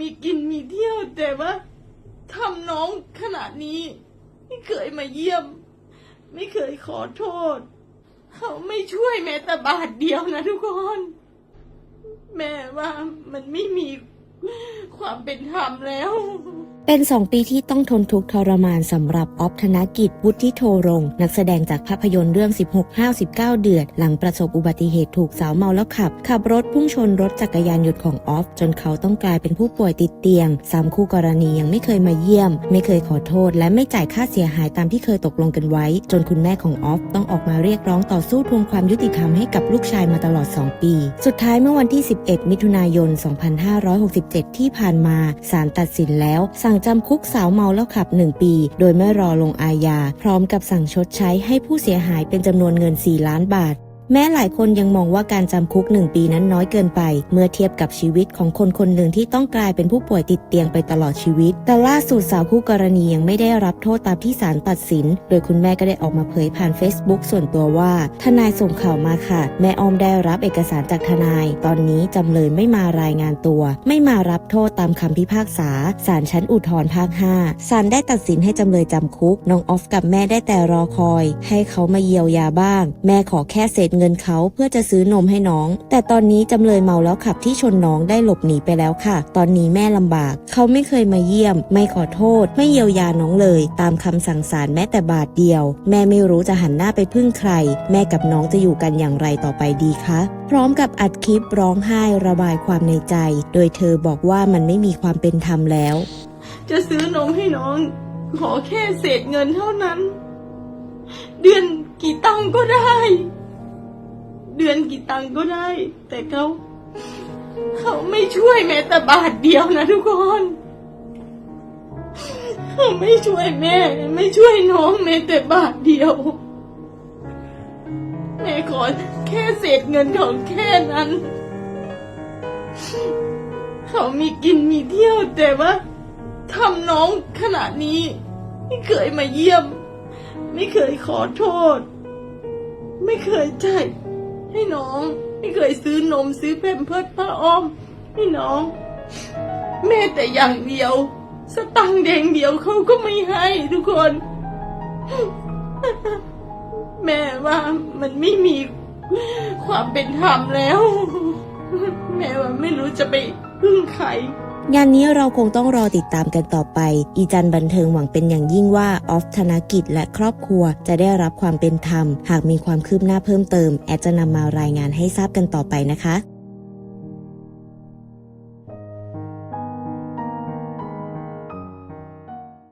มีกินมีเที่ยวแต่ว่าทำน้องขนาดนี้ ไม่เคยมาเยี่ยม ไม่เคยขอโทษ เขาไม่ช่วยแม้แต่บาทเดียวนะทุกคน แม่ว่ามันไม่มี ความเป็นธรรมแล้ว เป็น2ปีที่ต้องทนทุกข์ทรมานสำหรับออฟธนกิจวุฒิโทรงค์นักแสดงจากภาพยนตร์เรื่อง 16 5 9 เดือด หลังประสบอุบัติเหตุถูกสาวเมาแล้วขับ ขับรถพุ่งชนรถจักรยานยนต์ของออฟ จนเขาต้องกลายเป็นผู้ป่วยติดเตียงสามคู่กรณียังไม่เคยมาเยี่ยม ไม่เคยขอโทษ และไม่จ่ายค่าเสียหายตามที่เคยตกลงกันไว้ จนคุณแม่ของออฟต้องออกมาเรียกร้องต่อสู้ทวงความยุติธรรมให้กับลูกชายมาตลอด 2 ปี สุดท้ายเมื่อวันที่ 11 มิถุนายน 2567ที่ผ่านมาศาลตัดสินแล้ว สั่งจำคุกสาวเมาแล้วขับ 1 ปี โดยไม่รอลงอาญา พร้อมกับสั่งชดใช้ให้ผู้เสียหายเป็นจำนวนเงิน 4 ล้านบาท แม้หลายคนยังมองว่าการจำคุกหนึ่งปีนั้นน้อยเกินไป เมื่อเทียบกับชีวิตของคนคนหนึ่งที่ต้องกลายเป็นผู้ป่วยติดเตียงไปตลอดชีวิต แต่ล่าสุดสาวคู่กรณียังไม่ได้รับโทษตามที่ศาลตัดสิน โดยคุณแม่ก็ได้ออกมาเผยผ่าน Facebook ส่วนตัวว่า ทนายส่งข่าวมาค่ะ แม่ออมได้รับเอกสารจากทนาย ตอนนี้จำเลยไม่มารายงานตัว ไม่มารับโทษตามคำพิพากษาศาลชั้นอุทธรภาค5ศาลได้ตัดสินให้จำเลยจำคุกน้องออฟกับแม่ได้แต่รอคอย ให้เขามาเยียวยาบ้าง แม่ขอแค่เศษเงินเขาเพื่อจะซื้อนมให้น้อง แต่ตอนนี้จำเลยเมาแล้วขับที่ชนน้องได้หลบหนีไปแล้วค่ะ ตอนนี้แม่ลำบาก เขาไม่เคยมาเยี่ยม ไม่ขอโทษ ไม่เยียวยาน้องเลย ตามคำสั่งศาลแม้แต่บาทเดียว แม่ไม่รู้จะหันหน้าไปพึ่งใคร แม่กับน้องจะอยู่กันอย่างไรต่อไปดีคะพร้อมกับอัดคลิปร้องไห้ระบายความในใจ โดยเธอบอกว่ามันไม่มีความเป็นธรรมแล้ว จะซื้อนมให้น้อง ขอแค่เศษเงินเท่านั้น เดือนกี่ตังก็ได้ เดือนกี่ตังค์ก็ได้ แต่เขาเขาไม่ช่วยแม้แต่บาทเดียวนะทุกคนเขาไม่ช่วยแม่ ไม่ช่วยน้องแม้แต่บาทเดียว แม่ขอแค่เศษเงินของแค่นั้น เขามีกินมีเที่ยวแต่ว่าทำน้องขนาดนี้ ไม่เคยมาเยี่ยม ไม่เคยขอโทษ ไม่เคยจ่าย ให้น้องไม่เคยซื้อนมซื้อแพมเพิร์สผ้าอ้อมให้น้อง แม่แต่อย่างเดียว สตังค์แดงเดียวเขาก็ไม่ให้ทุกคน แม่ว่ามันไม่มีความเป็นธรรมแล้ว แม่ว่าไม่รู้จะไปพึ่งใคร งานนี้เราคงต้องรอติดตามกันต่อไป อีจันบันเทิงหวังเป็นอย่างยิ่งว่าออฟธนกิจและครอบครัว จะได้รับความเป็นธรรม หากมีความคืบหน้าเพิ่มเติม แอดจะนำมารายงานให้ทราบกันต่อไปนะคะ